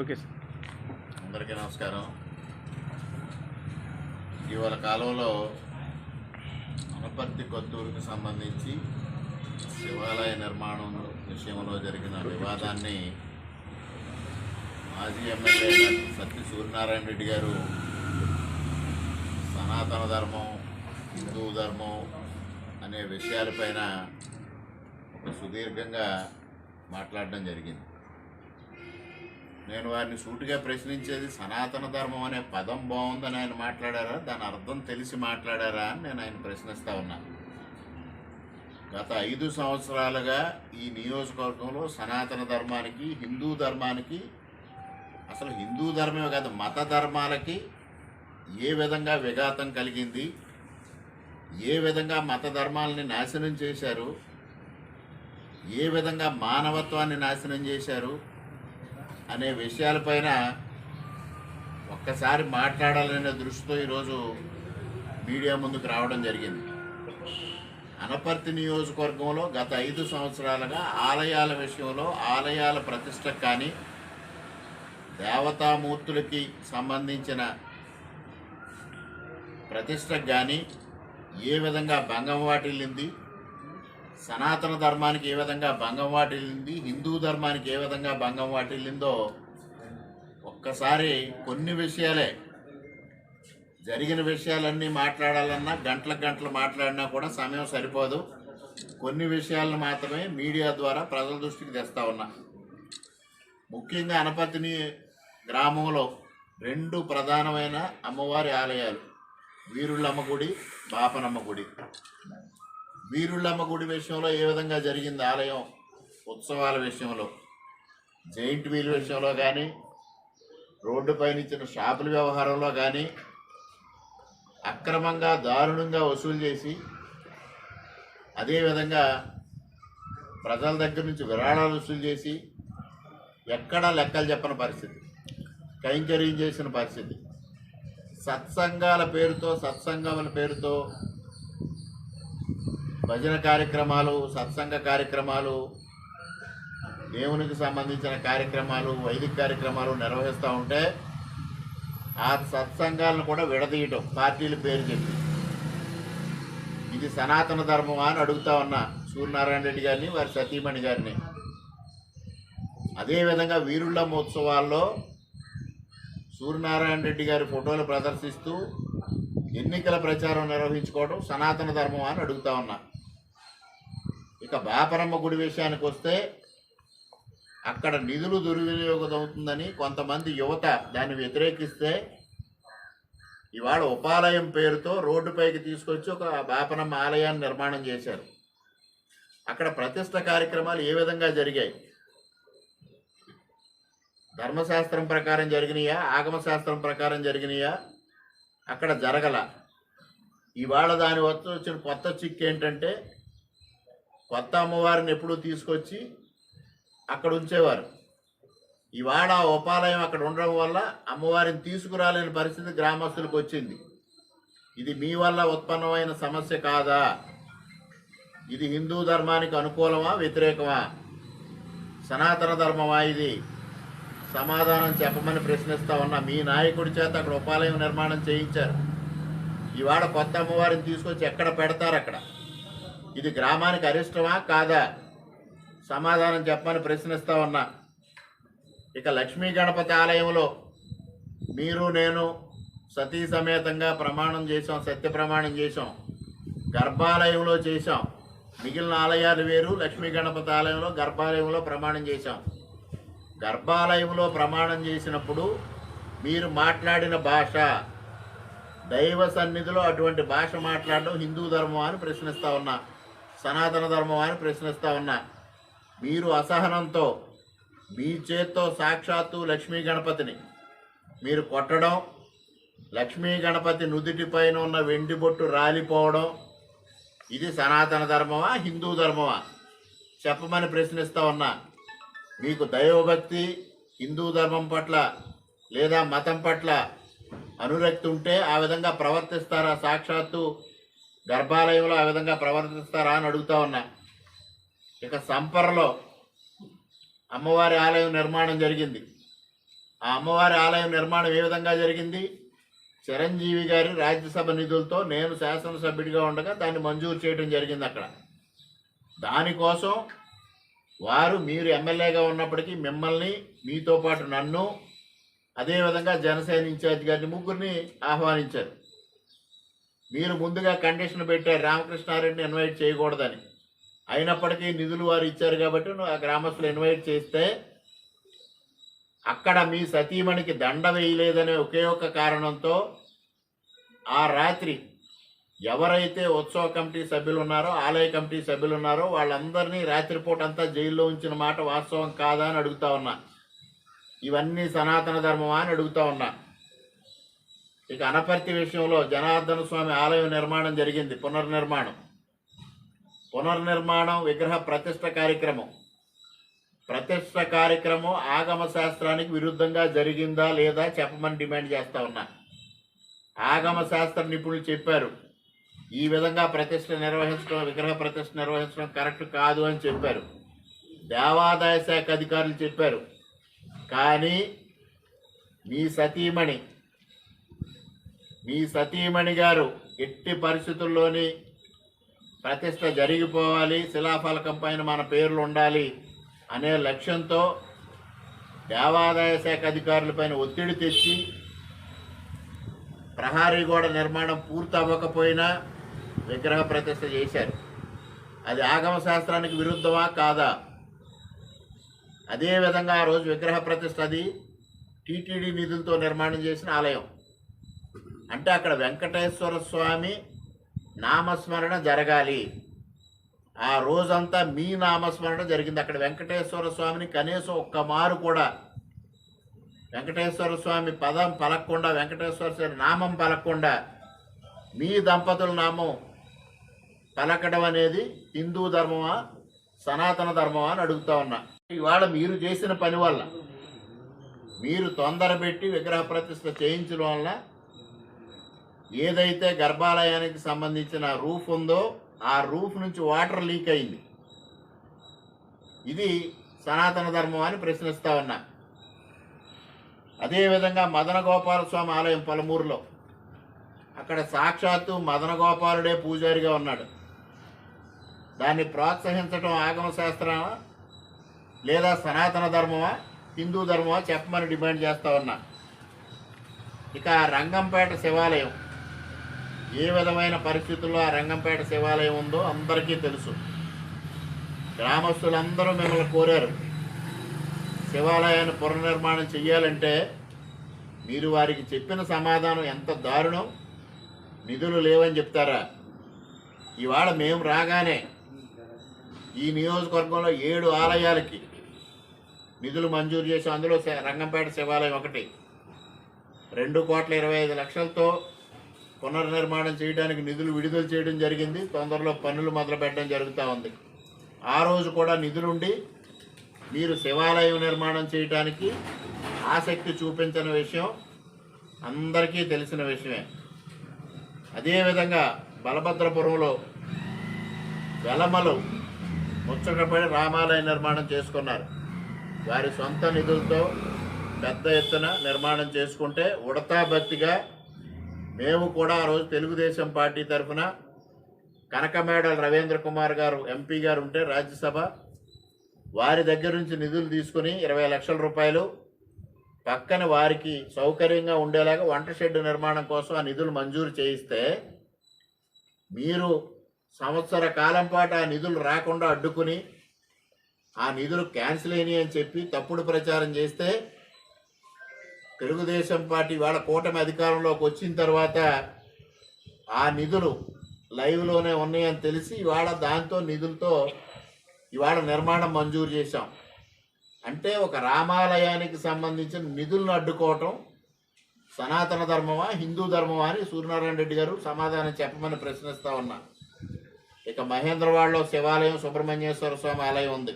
Okay sir. అందరికీ నమస్కారం. ఇటీవల కాలంలో అనపర్తి కొత్తూరుకి సంబంధించి శివాలయ నిర్మాణం విషయంలో జరిగిన వివాదాన్ని మాజీ ఎమ్మెల్యే సత్య సూర్యనారాయణ రెడ్డి గారు సనాతన ధర్మం హిందూ ధర్మం అనే విషయాలపైన ఒక సుదీర్ఘంగా మాట్లాడడం జరిగింది. నేను వారిని సూటిగా ప్రశ్నించేది సనాతన ధర్మం అనే పదం బాగుందని ఆయన మాట్లాడారా? దాని అర్థం తెలిసి మాట్లాడారా అని నేను ఆయన ప్రశ్నిస్తా ఉన్నాను గత ఐదు సంవత్సరాలుగా ఈ నియోజకవర్గంలో సనాతన ధర్మానికి హిందూ ధర్మానికి అసలు హిందూ ధర్మమే కాదు మత ధర్మాలకి ఏ విధంగా విఘాతం కలిగింది ఏ విధంగా మత ధర్మాలని నాశనం చేశారు ఏ విధంగా మానవత్వాన్ని నాశనం చేశారు అనే విషయాలపైన ఒక్కసారి మాట్లాడాలనే దృష్టితో ఈరోజు మీడియా ముందుకు రావడం జరిగింది. అనపర్తి నియోజకవర్గంలో గత ఐదు సంవత్సరాలుగా ఆలయాల విషయంలో ఆలయాల ప్రతిష్ట కానీ దేవతామూర్తులకి సంబంధించిన ప్రతిష్టకు కానీ ఏ విధంగా భంగం వాటిల్లింది సనాతన ధర్మానికి ఏ విధంగా భంగం వాటిల్లింది హిందూ ధర్మానికి ఏ విధంగా భంగం వాటిల్లిందో ఒక్కసారి కొన్ని విషయాలే. జరిగిన విషయాలన్నీ మాట్లాడాలన్నా గంటల గంటలు మాట్లాడినా కూడా సమయం సరిపోదు. కొన్ని విషయాలను మాత్రమే మీడియా ద్వారా ప్రజల దృష్టికి తెస్తా ఉన్నా. ముఖ్యంగా అనపతిని గ్రామంలో రెండు ప్రధానమైన అమ్మవారి ఆలయాలు వీరుళ్ళమ్మ గుడి బాపనమ్మ గుడి. వీరుళ్ళమ్మ గుడి విషయంలో ఏ విధంగా జరిగింది ఆలయం ఉత్సవాల విషయంలో? జైంట్ వీల్ విషయంలో కానీ రోడ్డు పైన ఇచ్చిన షాపుల వ్యవహారంలో కానీ అక్రమంగా దారుణంగా వసూలు చేసి అదేవిధంగా ప్రజల దగ్గర నుంచి విరాళాలు వసూలు చేసి ఎక్కడా లెక్కలు చెప్పని పరిస్థితి. కైంకర్యం చేసిన పరిస్థితి. సత్సంగాల పేరుతో సత్సంగముల పేరుతో భజన కార్యక్రమాలు సత్సంగ కార్యక్రమాలు దేవునికి సంబంధించిన కార్యక్రమాలు వైదిక కార్యక్రమాలు నిర్వహిస్తూ ఉంటే ఆ సత్సంగాలను కూడా విడదీయటం పార్టీల పేరు చెప్పి. ఇది సనాతన ధర్మమా అని అడుగుతా ఉన్నా సూర్యనారాయణ రెడ్డి గారిని వారి సతీమణి గారిని. అదేవిధంగా వీరుళ్ళమ్మ ఉత్సవాల్లో సూర్యనారాయణ రెడ్డి గారి ఫోటోలు ప్రదర్శిస్తూ ఎన్నికల ప్రచారం నిర్వహించుకోవడం సనాతన ధర్మం అని అడుగుతా ఉన్నా. ఇక బాపరమ్మ గుడి విషయానికి వస్తే అక్కడ నిధులు దుర్వినియోగం అవుతుందని కొంతమంది యువత దాన్ని వ్యతిరేకిస్తే ఇవాళ ఉపాలయం పేరుతో రోడ్డుపైకి తీసుకొచ్చి ఒక బాపనమ్మ ఆలయాన్ని నిర్మాణం చేశారు. అక్కడ ప్రతిష్ట కార్యక్రమాలు ఏ విధంగా జరిగాయి? ధర్మశాస్త్రం ప్రకారం జరిగినాయా? ఆగమశాస్త్రం ప్రకారం జరిగినాయా? అక్కడ జరగల. ఇవాళ దాని వద్ద వచ్చిన కొత్త చిక్కు ఏంటంటే కొత్త అమ్మవారిని ఎప్పుడూ తీసుకొచ్చి అక్కడ ఉంచేవారు. ఇవాళ ఆ ఉపాలయం అక్కడ ఉండడం వల్ల అమ్మవారిని తీసుకురాలేని పరిస్థితి గ్రామస్తులకు వచ్చింది. ఇది మీ వల్ల ఉత్పన్నమైన సమస్య కాదా? ఇది హిందూ ధర్మానికి అనుకూలమా వ్యతిరేకమా? సనాతన ధర్మమా ఇది? సమాధానం చెప్పమని ప్రశ్నిస్తా ఉన్నా మీ నాయకుడి చేత అక్కడ ఉపాలయం నిర్మాణం చేయించారు. ఇవాళ కొత్త అమ్మవారిని తీసుకొచ్చి ఎక్కడ పెడతారు అక్కడ? ఇది గ్రామానికి అరిష్టమా కాదా? సమాధానం చెప్పమని ప్రశ్నిస్తా ఉన్నా. ఇక లక్ష్మీ గణపతి ఆలయంలో మీరు నేను సతీ సమేతంగా ప్రమాణం చేసాం సత్య ప్రమాణం చేసాం గర్భాలయంలో చేశాం. మిగిలిన ఆలయాలు వేరు లక్ష్మీ గణపతి ఆలయంలో గర్భాలయంలో ప్రమాణం చేశాం. గర్భాలయంలో ప్రమాణం చేసినప్పుడు మీరు మాట్లాడిన భాష దైవ సన్నిధిలో అటువంటి భాష మాట్లాడడం హిందూ ధర్మం అని ప్రశ్నిస్తా ఉన్నా. సనాతన ధర్మం అని ప్రశ్నిస్తా ఉన్నా. మీరు అసహనంతో మీ చేత్తో సాక్షాత్తు లక్ష్మీ గణపతిని. మీరు కొట్టడం లక్ష్మీ గణపతి నుదుటిపైన ఉన్న వెండి బొట్టు రాలిపోవడం ఇది సనాతన ధర్మమా హిందూ ధర్మమా? చెప్పమని ప్రశ్నిస్తా ఉన్నా. మీకు దైవభక్తి హిందూ ధర్మం పట్ల లేదా మతం పట్ల అనురక్తి ఉంటే ఆ విధంగా ప్రవర్తిస్తారా సాక్షాత్తు గర్భాలయంలో ఆ విధంగా ప్రవర్తిస్తారా అని అడుగుతా ఉన్నా. ఇక సంపరలో అమ్మవారి ఆలయం నిర్మాణం జరిగింది. ఆ అమ్మవారి ఆలయం నిర్మాణం ఏ విధంగా జరిగింది? చిరంజీవి గారి రాజ్యసభ నిధులతో నేను శాసనసభ్యుడిగా ఉండగా దాన్ని మంజూరు చేయడం జరిగింది అక్కడ. దానికోసం వారు మీరు ఎమ్మెల్యేగా ఉన్నప్పటికీ మిమ్మల్ని మీతో పాటు నన్ను అదేవిధంగా జనసేన ఇన్ఛార్జ్ గారిని ముగ్గురిని ఆహ్వానించారు. మీరు ముందుగా కండిషన్ పెట్టారు రామకృష్ణారెడ్డిని ఇన్వైట్ చేయకూడదని. అయినప్పటికీ నిధులు వారు ఇచ్చారు కాబట్టి నువ్వు ఆ గ్రామస్తులు ఇన్వైట్ చేస్తే అక్కడ మీ సతీమణికి దండ వేయలేదనే ఒకే ఒక్క కారణంతో ఆ రాత్రి ఎవరైతే ఉత్సవ కమిటీ సభ్యులు ఉన్నారో ఆలయ కమిటీ సభ్యులు ఉన్నారో వాళ్ళందరినీ రాత్రిపూట అంతా జైల్లో ఉంచిన మాట వాస్తవం కాదా అని అడుగుతా ఉన్నా. ఇవన్నీ సనాతన ధర్మమా అని అడుగుతా ఉన్నా. ఇక అనపర్తి విషయంలో జనార్దన స్వామి ఆలయం నిర్మాణం జరిగింది పునర్నిర్మాణం. పునర్నిర్మాణం విగ్రహ ప్రతిష్ట కార్యక్రమం. ప్రతిష్ట కార్యక్రమం ఆగమ శాస్త్రానికి విరుద్ధంగా జరిగిందా లేదా చెప్పమని డిమాండ్ చేస్తా ఉన్నా. ఆగమ శాస్త్ర నిపుణులు చెప్పారు ఈ విధంగా ప్రతిష్ట నిర్వహించడం విగ్రహ ప్రతిష్ట నిర్వహించడం కరెక్ట్ కాదు అని చెప్పారు. దేవాదాయ శాఖ అధికారులు చెప్పారు కానీ మీ సతీమణి మీ సతీమణి గారు ఎట్టి పరిస్థితుల్లోని ప్రతిష్ట జరిగిపోవాలి శిలాఫలకం పైన మన పేర్లు ఉండాలి అనే లక్ష్యంతో దేవాదాయ శాఖ అధికారులపైన ఒత్తిడి తెచ్చి ప్రహారీ గోడ నిర్మాణం పూర్తి అవ్వకపోయినా విగ్రహ ప్రతిష్ట చేశారు. అది ఆగమ శాస్త్రానికి విరుద్ధమా కాదా? అదేవిధంగా ఆ రోజు విగ్రహ ప్రతిష్ట అది టీటీడీ నిధులతో నిర్మాణం చేసిన ఆలయం. అంటే అక్కడ వెంకటేశ్వర స్వామి నామస్మరణ జరగాలి. ఆ రోజంతా మీ నామస్మరణ జరిగింది. అక్కడ వెంకటేశ్వర స్వామిని కనీసం ఒక్క మారు కూడా వెంకటేశ్వర స్వామి పదం పలకకుండా వెంకటేశ్వర స్వామి నామం పలకకుండా మీ దంపతుల నామం పలకడం అనేది హిందూ ధర్మమా సనాతన ధర్మమా అని అడుగుతా ఉన్నా. ఇవాళ మీరు చేసిన పని వల్ల మీరు తొందర పెట్టి విగ్రహ ప్రతిష్ట చేయించడం వల్ల ఏదైతే గర్భాలయానికి సంబంధించిన రూఫ్ ఉందో ఆ రూఫ్ నుంచి వాటర్ లీక్ అయింది. ఇది సనాతన ధర్మం అని ప్రశ్నిస్తా ఉన్నా. అదేవిధంగా మదన గోపాలస్వామి ఆలయం పలమూరులో. అక్కడ సాక్షాత్తు మదన గోపాలుడే పూజారిగా ఉన్నాడు. దాన్ని ప్రోత్సహించడం ఆగమ శాస్త్రమా? లేదా సనాతన ధర్మమా? హిందూ ధర్మమా? చెప్పమని డిమాండ్ చేస్తా ఉన్నా. ఇక రంగంపేట శివాలయం. ఏ విధమైన పరిస్థితుల్లో ఆ రంగంపేట శివాలయం ఉందో అందరికీ తెలుసు. గ్రామస్తులందరూ మిమ్మల్ని కోరారు. శివాలయాన్ని పునర్నిర్మాణం చెయ్యాలంటే మీరు వారికి చెప్పిన సమాధానం ఎంత దారుణం? నిధులు లేవని చెప్తారా? ఇవాళ మేము రాగానే ఈ నియోజకవర్గంలో ఏడు ఆలయాలకి నిధులు మంజూరు చేసి అందులో రంగంపేట శివాలయం ఒకటి. రెండు కోట్ల ఇరవై ఐదు లక్షలతో పునర్నిర్మాణం చేయడానికి నిధులు విడుదల చేయడం జరిగింది. తొందరలో పనులు మొదలు పెట్టడం జరుగుతూ ఉంది. ఆ రోజు కూడా నిధులుండి మీరు శివాలయం నిర్మాణం చేయడానికి ఆసక్తి చూపించిన విషయం అందరికీ తెలిసిన విషయమే. అదేవిధంగా బలభద్రపురంలో వెలమలు ముచ్చటపడి రామాలయ నిర్మాణం చేసుకున్నారు. వారి సొంత నిధులతో పెద్ద ఎత్తున నిర్మాణం చేసుకుంటే ఉడతా భక్తిగా మేము కూడా ఆ రోజు తెలుగుదేశం పార్టీ తరఫున కనకమేడల రవీంద్ర కుమార్ గారు ఎంపీ గారు ఉంటే రాజ్యసభ వారి దగ్గర నుంచి నిధులు తీసుకుని ఇరవై లక్షల రూపాయలు పక్కన వారికి సౌకర్యంగా ఉండేలాగా వంట షెడ్ నిర్మాణం కోసం ఆ నిధులు మంజూరు చేయిస్తే మీరు సంవత్సర కాలం పాటు ఆ నిధులు రాకుండా అడ్డుకుని ఆ నిధులు క్యాన్సిల్ అయినాయి అని చెప్పి తప్పుడు ప్రచారం చేస్తే తెలుగుదేశం పార్టీ వాళ్ళ కూటమి అధికారంలోకి వచ్చిన తర్వాత ఆ నిధులు లైవ్లోనే ఉన్నాయని తెలిసి ఇవాళ దాంతో నిధులతో ఇవాళ నిర్మాణం మంజూరు చేశాం. అంటే ఒక రామాలయానికి సంబంధించిన నిధులను అడ్డుకోవటం సనాతన ధర్మమా హిందూ ధర్మమా అని సూర్యనారాయణ రెడ్డి గారు సమాధానం చెప్పమని ప్రశ్నిస్తా ఉన్నా. ఇక మహేంద్రవాడలో శివాలయం సుబ్రహ్మణ్యేశ్వర స్వామి ఆలయం ఉంది.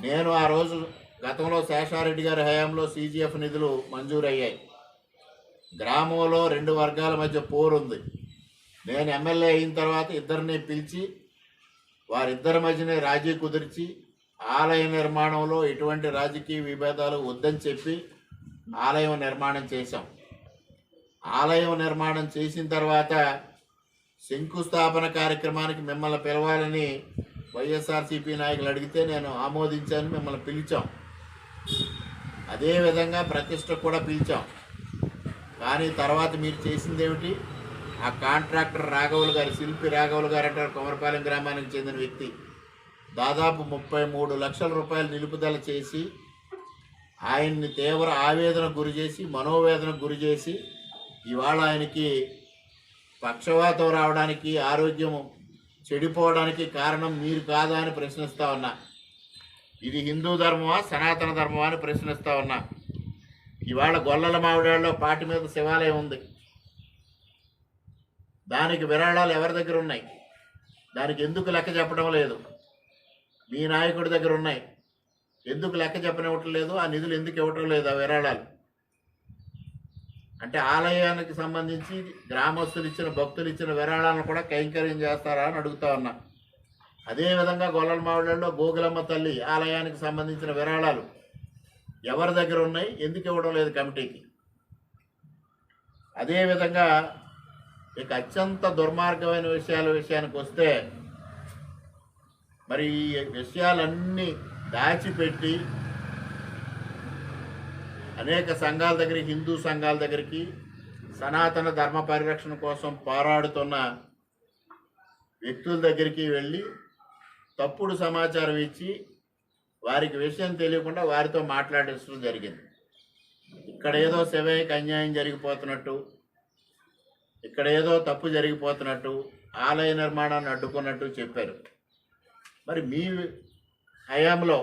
నేను ఆ రోజు గతంలో శేషారెడ్డి గారి హయాంలో సీజీఎఫ్ నిధులు మంజూరయ్యాయి. గ్రామంలో రెండు వర్గాల మధ్య పోరు ఉంది. నేను ఎమ్మెల్యే అయిన తర్వాత ఇద్దరిని పిలిచి వారిద్దరి మధ్యనే రాజీ కుదిర్చి ఆలయ నిర్మాణంలో ఎటువంటి రాజకీయ విభేదాలు వద్దని చెప్పి ఆలయం నిర్మాణం చేశాం. ఆలయం నిర్మాణం చేసిన తర్వాత శంకుస్థాపన కార్యక్రమానికి మిమ్మల్ని పిలవాలని వైఎస్ఆర్సీపీ నాయకులు అడిగితే నేను ఆమోదించాను మిమ్మల్ని పిలిచాం. అదేవిధంగా ప్రతిష్ట కూడా పిలిచాం. కానీ తర్వాత మీరు చేసింది ఏమిటి? ఆ కాంట్రాక్టర్ రాఘవులు గారు శిల్పి రాఘవులు గారు అంటారు కొమరపాలెం గ్రామానికి చెందిన వ్యక్తి. దాదాపు ముప్పై మూడు లక్షల రూపాయలు నిలుపుదల చేసి ఆయన్ని తీవ్ర ఆవేదనకు గురి చేసి మనోవేదనకు గురి చేసి ఇవాళ ఆయనకి పక్షవాతం రావడానికి ఆరోగ్యం చెడిపోవడానికి కారణం మీరు కాదా అని ప్రశ్నిస్తా ఉన్నా. ఇది హిందూ ధర్మమా సనాతన ధర్మమా అని ప్రశ్నిస్తా ఉన్నా. ఇవాళ గొల్లల మావిడాళ్ళలో పాటి మీద శివాలయం ఉంది. దానికి విరాళాలు ఎవరి దగ్గర ఉన్నాయి? దానికి ఎందుకు లెక్క చెప్పడం లేదు? మీ నాయకుడి దగ్గర ఉన్నాయి. ఎందుకు లెక్క చెప్పనివ్వటం లేదు? ఆ నిధులు ఎందుకు ఇవ్వటం లేదు ఆ విరాళాలు? అంటే ఆలయానికి సంబంధించి గ్రామస్తులు ఇచ్చిన భక్తులు ఇచ్చిన విరాళాలను కూడా కైంకర్యం చేస్తారా అని అడుగుతా ఉన్నా. అదేవిధంగా గొల్లల మావిడల్లో గోగులమ్మ తల్లి ఆలయానికి సంబంధించిన విరాళాలు ఎవరి దగ్గర ఉన్నాయి? ఎందుకు ఇవ్వడం లేదు కమిటీకి? అదేవిధంగా ఇక అత్యంత దుర్మార్గమైన విషయాల విషయానికి వస్తే మరి ఈ విషయాలన్నీ దాచిపెట్టి అనేక సంఘాల దగ్గరికి హిందూ సంఘాల దగ్గరికి సనాతన ధర్మ పరిరక్షణ కోసం పోరాడుతున్న వ్యక్తుల దగ్గరికి వెళ్ళి తప్పుడు సమాచారం ఇచ్చి వారికి విషయం తెలియకుండా వారితో మాట్లాడించడం జరిగింది. ఇక్కడ ఏదో శివయ్యకి అన్యాయం జరిగిపోతున్నట్టు ఇక్కడ ఏదో తప్పు జరిగిపోతున్నట్టు ఆలయ నిర్మాణాన్ని అడ్డుకున్నట్టు చెప్పారు. మరి మీ హయాంలో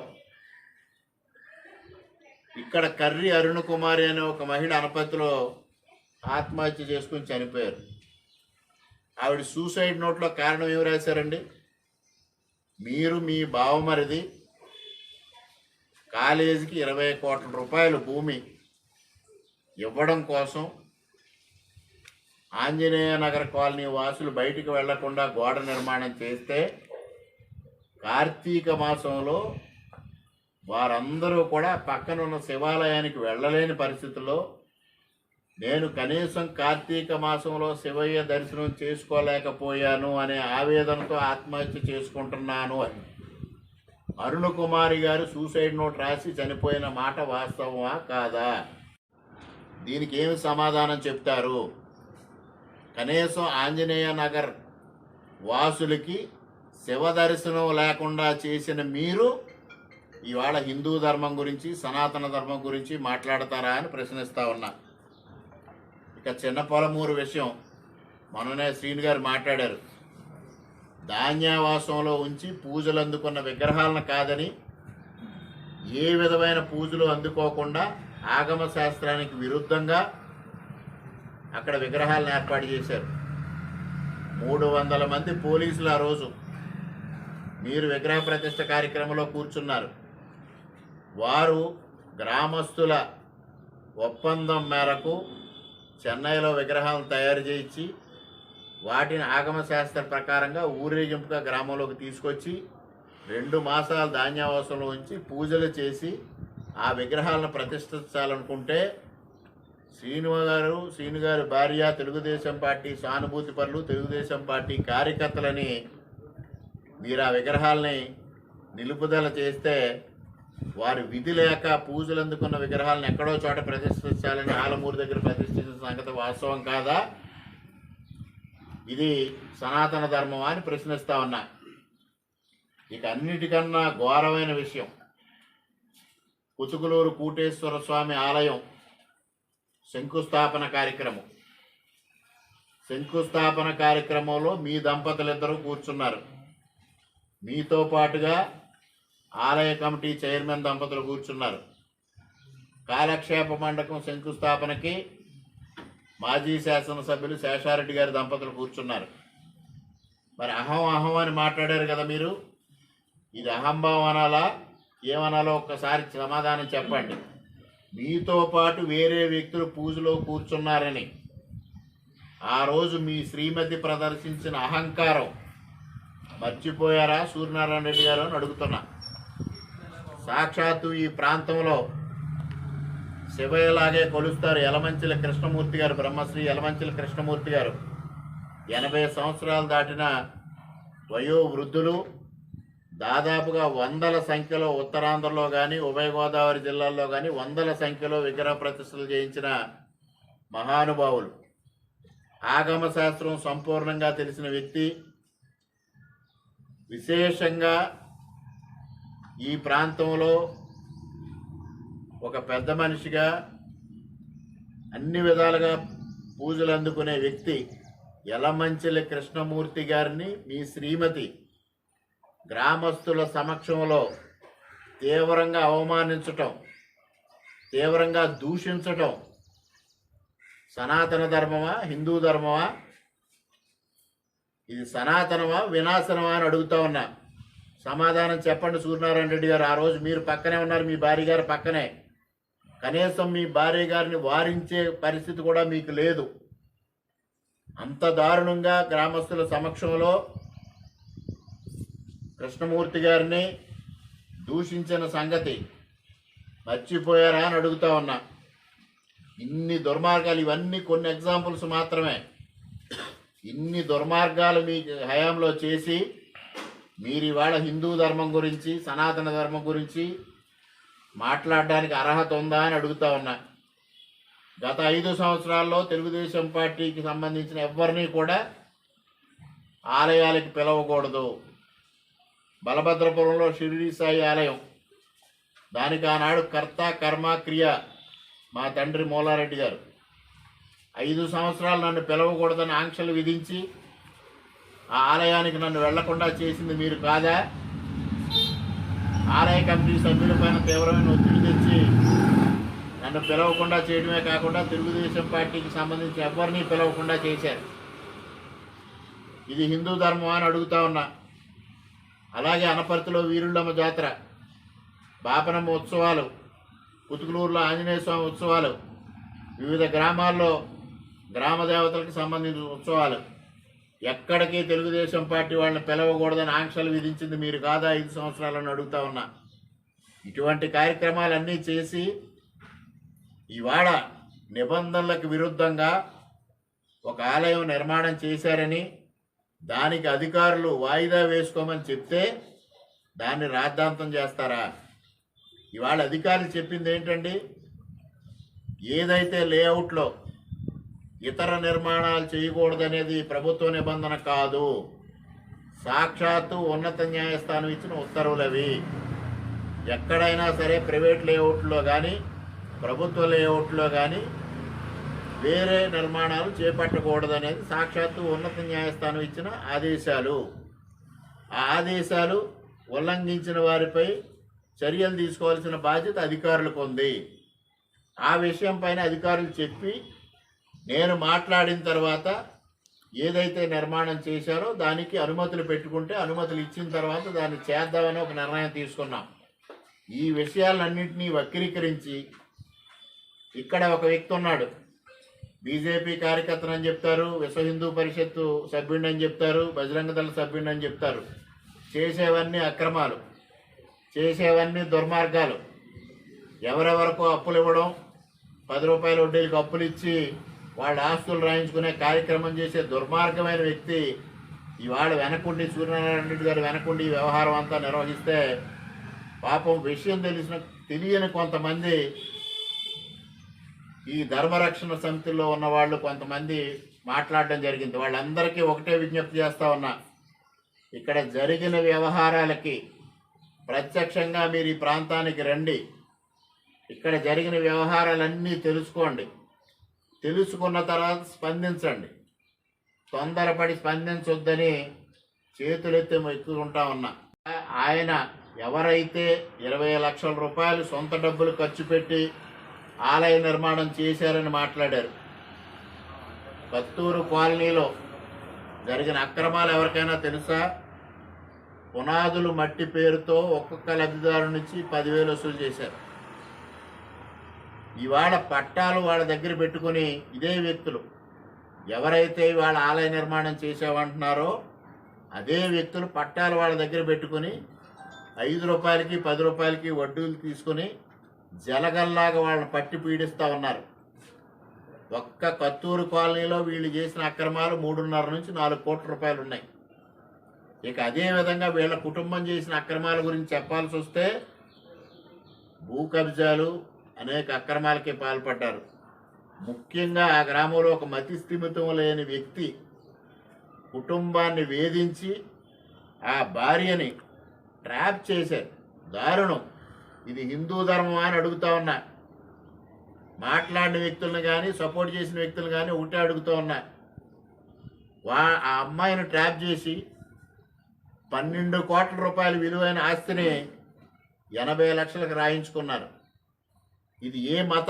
ఇక్కడ కర్రి అరుణ్ కుమారి అనే ఒక మహిళ అనపతిలో ఆత్మహత్య చేసుకుని చనిపోయారు. ఆవిడ సూసైడ్ నోట్లో కారణం ఏం రాశారండి? మీరు మీ బావమరిది కాలేజీకి ఇరవై కోట్ల రూపాయల భూమి ఇవ్వడం కోసం ఆంజనేయ నగర కాలనీ వాసులు బయటికి వెళ్ళకుండా గోడ నిర్మాణం చేస్తే కార్తీక మాసంలో వారందరూ కూడా పక్కనున్న శివాలయానికి వెళ్ళలేని పరిస్థితుల్లో నేను కనీసం కార్తీక మాసంలో శివయ్య దర్శనం చేసుకోలేకపోయాను అనే ఆవేదనతో ఆత్మహత్య చేసుకుంటున్నాను అని. అరుణ్ కుమారి గారు సూసైడ్ నోట్ రాసి చనిపోయిన మాట వాస్తవమా కాదా? దీనికి ఏమి సమాధానం చెప్తారు? కనీసం ఆంజనేయ నగర్ వాసులకి శివ దర్శనం లేకుండా చేసిన మీరు ఇవాళ హిందూ ధర్మం గురించి సనాతన ధర్మం గురించి మాట్లాడతారా అని ప్రశ్నిస్తా ఉన్నా. ఇక చిన్న పొలమూరు విషయం. మొన్ననే శ్రీను గారు మాట్లాడారు. ధాన్యావాసంలో ఉంచి పూజలు అందుకున్న విగ్రహాలను కాదని ఏ విధమైన పూజలు అందుకోకుండా ఆగమ శాస్త్రానికి విరుద్ధంగా అక్కడ విగ్రహాలను ఏర్పాటు చేశారు. మూడు వందల మంది పోలీసులు ఆ రోజు మీరు విగ్రహ ప్రతిష్ట కార్యక్రమంలో కూర్చున్నారు. వారు గ్రామస్తుల ఒప్పందం మేరకు చెన్నైలో విగ్రహాలను తయారు చేయించి వాటిని ఆగమ శాస్త్ర ప్రకారంగా ఊరేగింపుగా గ్రామంలోకి తీసుకొచ్చి రెండు మాసాలు ధాన్యావాసంలో ఉంచి పూజలు చేసి ఆ విగ్రహాలను ప్రతిష్ఠించాలనుకుంటే శ్రీను గారు శ్రీను గారి భార్య తెలుగుదేశం పార్టీ సానుభూతి పనులు తెలుగుదేశం పార్టీ కార్యకర్తలని మీరు ఆ విగ్రహాలని నిలుపుదల చేస్తే వారు విధి లేక పూజలు అందుకున్న విగ్రహాలను ఎక్కడో చోట ప్రతిష్ఠించాలని ఆలమూరు దగ్గర ప్రతిష్ఠించిన సంగతి వాస్తవం కాదా? ఇది సనాతన ధర్మం అని ప్రశ్నిస్తా ఉన్నా. ఇక అన్నిటికన్నా ఘోరమైన విషయం కుతుకులూరు కూటేశ్వర స్వామి ఆలయం శంకుస్థాపన కార్యక్రమం. శంకుస్థాపన కార్యక్రమంలో మీ దంపతులిద్దరూ కూర్చున్నారు. మీతో పాటుగా ఆలయ కమిటీ చైర్మన్ దంపతులు కూర్చున్నారు. కాలక్షేప మండపం శంకుస్థాపనకి మాజీ శాసనసభ్యులు శేషారెడ్డి గారి దంపతులు కూర్చున్నారు. మరి అహం అహం అని మాట్లాడారు కదా మీరు? ఇది అహంభావం అనాలా? ఏమనాలో ఒక్కసారి సమాధానం చెప్పండి. మీతో పాటు వేరే వ్యక్తులు పూజలో కూర్చున్నారని. ఆ రోజు మీ శ్రీమతి ప్రదర్శించిన అహంకారం. మర్చిపోయారా? సూర్యనారాయణ రెడ్డి గారు అని అడుగుతున్నా. సాక్షాత్తు ఈ ప్రాంతంలో శివయ్యలాగే కొలుస్తారు యలమంచిల కృష్ణమూర్తి గారు బ్రహ్మశ్రీ యలమంచిల కృష్ణమూర్తి గారు. ఎనభై సంవత్సరాలు దాటిన వయో వృద్ధులు దాదాపుగా వందల సంఖ్యలో ఉత్తరాంధ్రలో కానీ ఉభయ గోదావరి జిల్లాల్లో కానీ వందల సంఖ్యలో విగ్రహ ప్రతిష్టలు చేయించిన మహానుభావులు. ఆగమ శాస్త్రం సంపూర్ణంగా తెలిసిన వ్యక్తి. విశేషంగా ఈ ప్రాంతంలో ఒక పెద్ద మనిషిగా అన్ని విధాలుగా పూజలు అందుకునే వ్యక్తి యలమంచిలి కృష్ణమూర్తి గారిని మీ శ్రీమతి గ్రామస్తుల సమక్షంలో తీవ్రంగా అవమానించటం తీవ్రంగా దూషించటం సనాతన ధర్మమా హిందూ ధర్మమా? ఇది సనాతనమా వినాశనమా అని అడుగుతా ఉన్నా. సమాధానం చెప్పండి సూర్యనారాయణ రెడ్డి గారు. ఆ రోజు మీరు పక్కనే ఉన్నారు మీ భార్య గారు పక్కనే. కనీసం మీ భార్య గారిని వారించే పరిస్థితి కూడా మీకు లేదు. అంత దారుణంగా గ్రామస్తుల సమక్షంలో కృష్ణమూర్తి గారిని దూషించిన సంగతి మర్చిపోయారా అని అడుగుతా ఉన్నా. ఇన్ని దుర్మార్గాలు ఇవన్నీ కొన్ని ఎగ్జాంపుల్స్ మాత్రమే. ఇన్ని దుర్మార్గాలు మీ హయాంలో చేసి మీరు ఇవాళ హిందూ ధర్మం గురించి సనాతన ధర్మం గురించి మాట్లాడడానికి అర్హత ఉందా అని అడుగుతా ఉన్నా. గత ఐదు సంవత్సరాల్లో తెలుగుదేశం పార్టీకి సంబంధించిన ఎవరిని కూడా ఆలయాలకు పిలవకూడదు. బలభద్రపురంలో షిరిడి సాయి ఆలయం. దానికి ఆనాడు కర్త కర్మ క్రియ మా తండ్రి మూలారెడ్డి గారు. ఐదు సంవత్సరాలు నన్ను పిలవకూడదని ఆంక్షలు విధించి ఆ ఆలయానికి నన్ను వెళ్ళకుండా చేసింది మీరు కాదా? ఆలయ కమిటీ సభ్యులపైన తీవ్రమైన ఒత్తిడి తెచ్చి నన్ను పిలవకుండా చేయడమే కాకుండా తెలుగుదేశం పార్టీకి సంబంధించి ఎవరిని పిలవకుండా చేశారు. ఇది హిందూ ధర్మం అని అడుగుతా ఉన్నా. అలాగే అనపర్తిలో వీరుళ్ళమ్మ జాతర బాపనమ్మ ఉత్సవాలు కుతుకులూరులో ఆంజనేయ స్వామి ఉత్సవాలు వివిధ గ్రామాల్లో గ్రామ దేవతలకు సంబంధించిన ఉత్సవాలు. ఎక్కడికి తెలుగుదేశం పార్టీ వాళ్ళని పిలవకూడదని ఆంక్షలు విధించింది మీరు కాదా? ఐదు సంవత్సరాలను అడుగుతా ఉన్నా. ఇటువంటి కార్యక్రమాలన్నీ చేసి ఇవాళ నిబంధనలకు విరుద్ధంగా ఒక ఆలయం నిర్మాణం చేశారని దానికి అధికారులు వాయిదా వేసుకోమని చెప్తే దాన్ని రాద్ధాంతం చేస్తారా? ఇవాళ అధికారులు చెప్పింది ఏంటండి? ఏదైతే లేఅవుట్లో ఇతర నిర్మాణాలు చేయకూడదనేది ప్రభుత్వ నిబంధన కాదు. సాక్షాత్తు ఉన్నత న్యాయస్థానం ఇచ్చిన ఉత్తర్వులవి ఎక్కడైనా సరే ప్రైవేట్ లేఅవుట్లో కానీ ప్రభుత్వ లేఅవుట్లో కానీ వేరే నిర్మాణాలు చేపట్టకూడదనేది సాక్షాత్తు ఉన్నత న్యాయస్థానం ఇచ్చిన ఆదేశాలు. ఆ ఆదేశాలు ఉల్లంఘించిన వారిపై చర్యలు తీసుకోవాల్సిన బాధ్యత అధికారులకు ఉంది. ఆ విషయం పైన అధికారులు చెప్పి నేను మాట్లాడిన తర్వాత ఏదైతే నిర్మాణం చేశారో దానికి అనుమతులు పెట్టుకుంటే అనుమతులు ఇచ్చిన తర్వాత దాన్ని చేద్దామని ఒక నిర్ణయం తీసుకున్నాం. ఈ విషయాలన్నింటినీ వక్రీకరించి ఇక్కడ ఒక వ్యక్తి ఉన్నాడు. బీజేపీ కార్యకర్తనని చెప్తారు విశ్వ హిందూ పరిషత్తు సభ్యుడని చెప్తారు బజరంగ దళ సభ్యుడని చెప్తారు. చేసేవన్నీ అక్రమాలు చేసేవన్నీ దుర్మార్గాలు. ఎవరెవరకు అప్పులు ఇవ్వడం పది రూపాయల వడ్డీలకు అప్పులు ఇచ్చి వాళ్ళ ఆస్తులు రాయించుకునే కార్యక్రమం చేసే దుర్మార్గమైన వ్యక్తి ఇవాళ వెనకుండి సూర్యనారాయణ రెడ్డి గారు వెనకుండి ఈ వ్యవహారం అంతా నిర్వహిస్తే పాపం విషయం తెలిసిన తెలియని కొంతమంది ఈ ధర్మరక్షణ సమితిలో ఉన్న వాళ్ళు కొంతమంది మాట్లాడడం జరిగింది. వాళ్ళందరికీ ఒకటే విజ్ఞప్తి చేస్తా ఉన్నా. ఇక్కడ జరిగిన వ్యవహారాలకి ప్రత్యక్షంగా మీరు ఈ ప్రాంతానికి రండి. ఇక్కడ జరిగిన వ్యవహారాలన్నీ తెలుసుకోండి. తెలుసుకున్న తర్వాత స్పందించండి. తొందరపడి స్పందించొద్దని చేతులెత్తి ఎక్కుంటా ఉన్నా. ఆయన ఎవరైతే ఇరవై లక్షల రూపాయలు సొంత డబ్బులు ఖర్చు పెట్టి ఆలయ నిర్మాణం చేశారని మాట్లాడారు. పత్తూరు కాలనీలో జరిగిన అక్రమాలు ఎవరికైనా తెలుసా? పునాదులు మట్టి పేరుతో ఒక్కొక్క లబ్ధిదారు నుంచి పదివేలు వసూలు చేశారు. ఇవాళ పట్టాలు వాళ్ళ దగ్గర పెట్టుకుని ఇదే వ్యక్తులు. ఎవరైతే వాళ్ళ ఆలయ నిర్మాణం చేసామంటున్నారో అదే వ్యక్తులు పట్టాలు వాళ్ళ దగ్గర పెట్టుకుని ఐదు రూపాయలకి పది రూపాయలకి వడ్డీలు తీసుకుని జలగల్లాగా వాళ్ళని పట్టి పీడిస్తూ ఉన్నారు. ఒక్క కత్తూరు కాలనీలో వీళ్ళు చేసిన అక్రమాలు మూడున్నర నుంచి నాలుగు కోట్ల రూపాయలు ఉన్నాయి. ఇక అదే విధంగా వీళ్ళ కుటుంబం చేసిన అక్రమాల గురించి చెప్పాల్సి వస్తే భూ కబ్జాలు అనేక అక్రమాలకి పాల్పడ్డారు. ముఖ్యంగా ఆ గ్రామంలో ఒక మతి స్థిమితం లేని వ్యక్తి కుటుంబాన్ని వేధించి ఆ భార్యని ట్రాప్ చేశారు దారుణం. ఇది హిందూ ధర్మం అని అడుగుతా ఉన్నా. మాట్లాడిన వ్యక్తులను కానీ సపోర్ట్ చేసిన వ్యక్తులను కానీ ఒకటే అడుగుతూ ఉన్నా. వా ఆ అమ్మాయిని ట్రాప్ చేసి పన్నెండు కోట్ల రూపాయల విలువైన ఆస్తిని ఎనభై లక్షలకు రాయించుకున్నారు. ఇది ఏ మత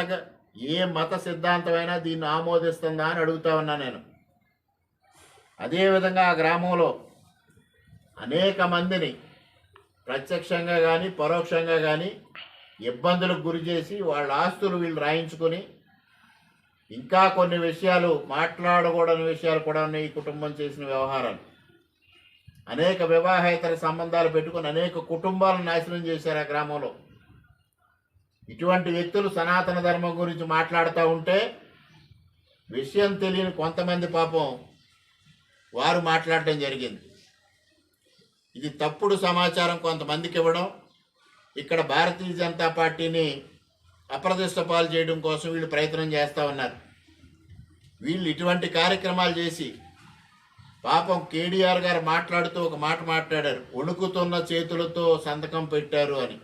ఏ మత సిద్ధాంతమైనా దీన్ని ఆమోదిస్తుందా అని అడుగుతా ఉన్నా నేను. అదేవిధంగా ఆ గ్రామంలో అనేక మందిని ప్రత్యక్షంగా కానీ పరోక్షంగా కానీ ఇబ్బందులకు గురి చేసి వాళ్ళ ఆస్తులు వీళ్ళు రాయించుకొని ఇంకా కొన్ని విషయాలు మాట్లాడకూడని విషయాలు కూడా ఉన్నాయి ఈ కుటుంబం చేసిన వ్యవహారాలు. అనేక వివాహేతర సంబంధాలు పెట్టుకుని అనేక కుటుంబాలను నాశనం చేశారు ఆ గ్రామంలో. ఇటువంటి వ్యక్తులు సనాతన ధర్మం గురించి మాట్లాడుతూ ఉంటే విషయం తెలియని కొంతమంది పాపం వారు మాట్లాడటం జరిగింది. ఇది తప్పుడు సమాచారం కొంతమందికి ఇవ్వడం ఇక్కడ భారతీయ జనతా పార్టీని అప్రదిష్ట పాలు చేయడం కోసం వీళ్ళు ప్రయత్నం చేస్తూ ఉన్నారు. వీళ్ళు ఇటువంటి కార్యక్రమాలు చేసి పాపం కేడీఆర్ గారు మాట్లాడుతూ ఒక మాట మాట్లాడారు వణుకుతున్న చేతులతో సంతకం పెట్టారు అని.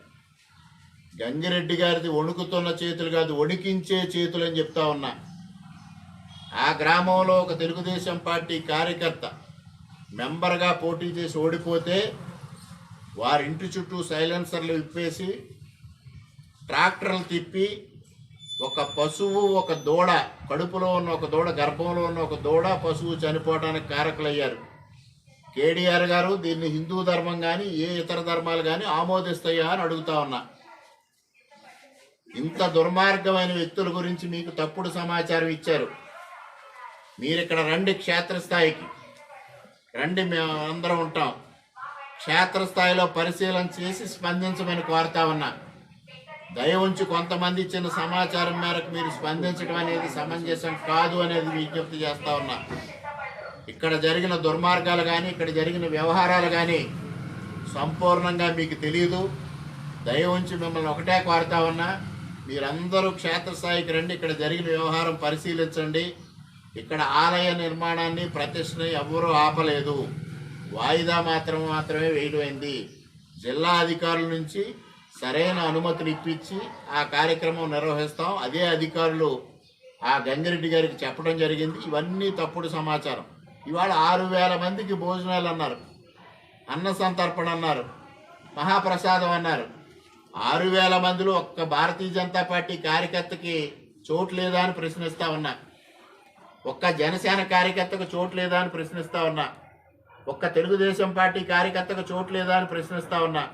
గంగిరెడ్డి గారిది వణుకుతున్న చేతులు కాదు వణికించే చేతులు అని చెప్తా ఉన్నా. ఆ గ్రామంలో ఒక తెలుగుదేశం పార్టీ కార్యకర్త మెంబర్గా పోటీ చేసి ఓడిపోతే వారి ఇంటి చుట్టూ సైలెన్సర్లు విప్పేసి ట్రాక్టర్లు తిప్పి ఒక పశువు ఒక దూడ కడుపులో ఉన్న ఒక దూడ గర్భంలో ఉన్న ఒక దూడ పశువు చనిపోవడానికి కారకులయ్యారు. కేడీఆర్ గారు దీన్ని హిందూ ధర్మం కానీ ఏ ఇతర ధర్మాలు కానీ ఆమోదిస్తాయా అని అడుగుతా ఉన్నా. ఇంత దుర్మార్గమైన వ్యక్తుల గురించి మీకు తప్పుడు సమాచారం ఇచ్చారు. మీరు ఇక్కడ రండి క్షేత్రస్థాయికి. రండి మేము అందరం ఉంటాం. క్షేత్రస్థాయిలో పరిశీలన చేసి స్పందించమని కోరుతా ఉన్నా. దయ ఉంచి కొంతమంది ఇచ్చిన సమాచారం మేరకు మీరు స్పందించడం అనేది సమంజసం కాదు అనేది విజ్ఞప్తి చేస్తా ఉన్నా. ఇక్కడ జరిగిన దుర్మార్గాలు కానీ ఇక్కడ జరిగిన వ్యవహారాలు కానీ సంపూర్ణంగా మీకు తెలియదు దయ ఉంచి మిమ్మల్ని ఒకటే కోరుతా ఉన్నా. మీరందరూ క్షేత్రస్థాయికి రండి. ఇక్కడ జరిగిన వ్యవహారం పరిశీలించండి. ఇక్కడ ఆలయ నిర్మాణాన్ని ప్రతిష్టని ఎవ్వరూ ఆపలేదు. వాయిదా మాత్రం మాత్రమే వేయడమైంది. జిల్లా అధికారుల నుంచి సరైన అనుమతులు ఇప్పించి ఆ కార్యక్రమం నిర్వహిస్తాం. అదే అధికారులు ఆ గంగిరెడ్డి గారికి చెప్పడం జరిగింది. ఇవన్నీ తప్పుడు సమాచారం. ఇవాళ ఆరు వేల మందికి భోజనాలు అన్నారు. అన్న సంతర్పణ అన్నారు. మహాప్రసాదం అన్నారు. ఆరు వేల మందిలో ఒక్క భారతీయ జనతా పార్టీ కార్యకర్తకి చోటు లేదా అని ప్రశ్నిస్తా ఉన్నా. ఒక్క జనసేన కార్యకర్తకు చోటు లేదా అని ప్రశ్నిస్తా ఉన్నా. ఒక్క తెలుగుదేశం పార్టీ కార్యకర్తకు చోటు లేదా అని ప్రశ్నిస్తా ఉన్నా.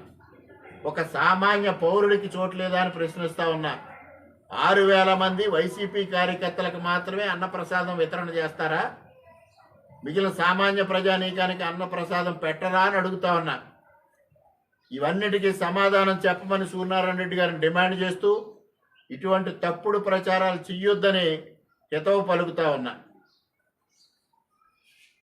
ఒక సామాన్య పౌరుడికి చోటు లేదా అని ప్రశ్నిస్తా ఉన్నా. ఆరు వేల మంది వైసీపీ కార్యకర్తలకు మాత్రమే అన్నప్రసాదం వితరణ చేస్తారా? మిగిలిన సామాన్య ప్రజానీకానికి అన్నప్రసాదం పెట్టరా అని అడుగుతా ఉన్నా. ఇవన్నిటికీ సమాధానం చెప్పమని సూర్యనారాయణ రెడ్డి గారిని డిమాండ్ చేస్తూ ఇటువంటి తప్పుడు ప్రచారాలు చెయ్యొద్దని హితవు పలుకుతా ఉన్నా.